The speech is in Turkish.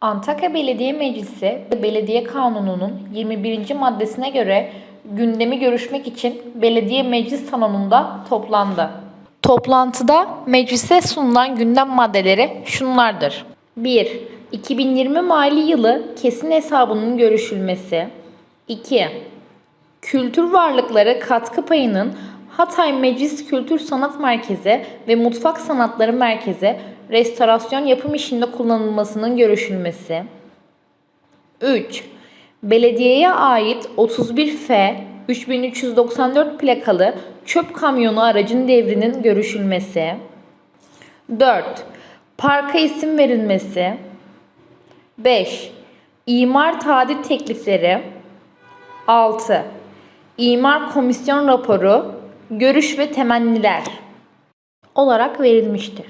Antakya Belediye Meclisi Belediye Kanunu'nun 21. maddesine göre gündemi görüşmek için belediye meclis salonunda toplandı. Toplantıda meclise sunulan gündem maddeleri şunlardır. 1. 2020 mali yılı kesin hesabının görüşülmesi. 2. Kültür varlıkları katkı payının Hatay Meclis Kültür Sanat Merkezi ve Mutfak Sanatları Merkezi restorasyon yapım işinde kullanılmasının görüşülmesi. 3. Belediyeye ait 31F 3394 plakalı çöp kamyonu aracın devrinin görüşülmesi. 4. Parka isim verilmesi. 5. İmar tadil teklifleri. 6. İmar komisyon raporu, görüş ve temenniler olarak verilmiştir.